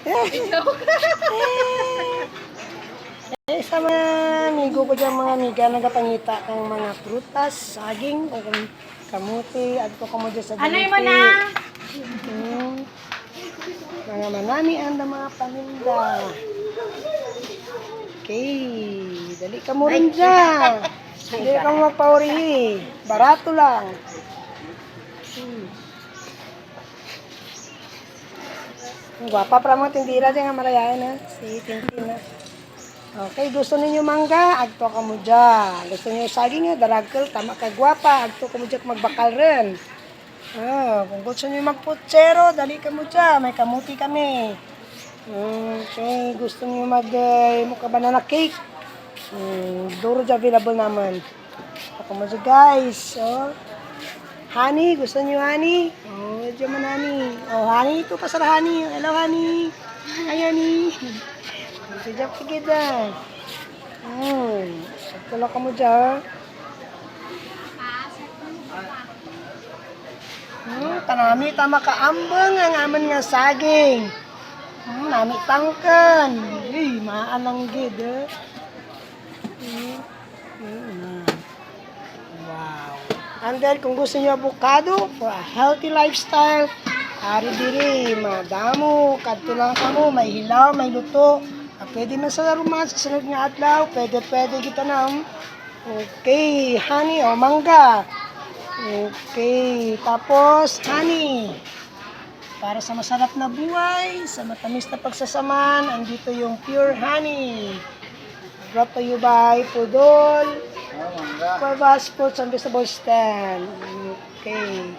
Eh, sa mga amigo ko dyan, mga amiga, nagapangita kang mga prutas, saging, o kung kamuti, at ko kamo dyan sa Anoy mo na? Hmm. Mga manani ang mga paninda. Okay, dali ka mo rin dyan. Dali ka mo magpaurihi. Barato lang. Hmm. Ang Gwapa pa mga tindira dyan nga marayayan ha. Si Tintina. Okay, gusto ninyo mangga, agto ka mo dyan. Gusto niyo saging nga, daragkel, tama ka gwapa, agto ka mo dyan magbakal rin. Ah, kung gusto niyo magputsero, dali ka mo dyan, may kamuti kami. Mm, okay, gusto niyo mag uh, mukha banana cake. Mm, duro dyan available naman. Ako mo dyan guys. Oh. Honey, gusto niyo honey? Oh, dyan man honey. Oh, honey, ito pa sa honey. Hello honey. Hi honey. Sejak kita. Hmm. Sakto lang ka mo dyan. Hmm, tanami tama ka ambang ang aman nga saging. Hmm, nami tangkan. Uy, maalang gid eh. Hmm. Hmm. And then, kung gusto niyo avocado for a healthy lifestyle, ari diri, madamo, kadto lang ka mo, may hilaw, may luto. Ah, pwede man sa ruman sa sunod nga adlaw, pwede pwede kita na. Okay, honey o mangga. Okay, tapos honey. Para sa masarap na buhay, sa matamis na pagsasaman, andito yung pure honey. Brought to you by Pudol, Cuevas Fruits and Vegetable Stand. Okay.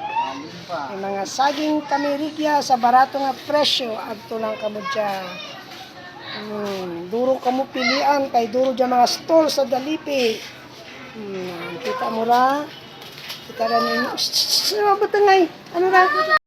May mga saging kamirigya sa barato nga presyo. Adto lang kamo dyan. Hmm, duro kamo pilian kay duro dyan mga store sa Dalipi. Hmm, kita mo ra. Kita ra ninyo. Shh, shh, shh, ano ba tangay? Ano ra?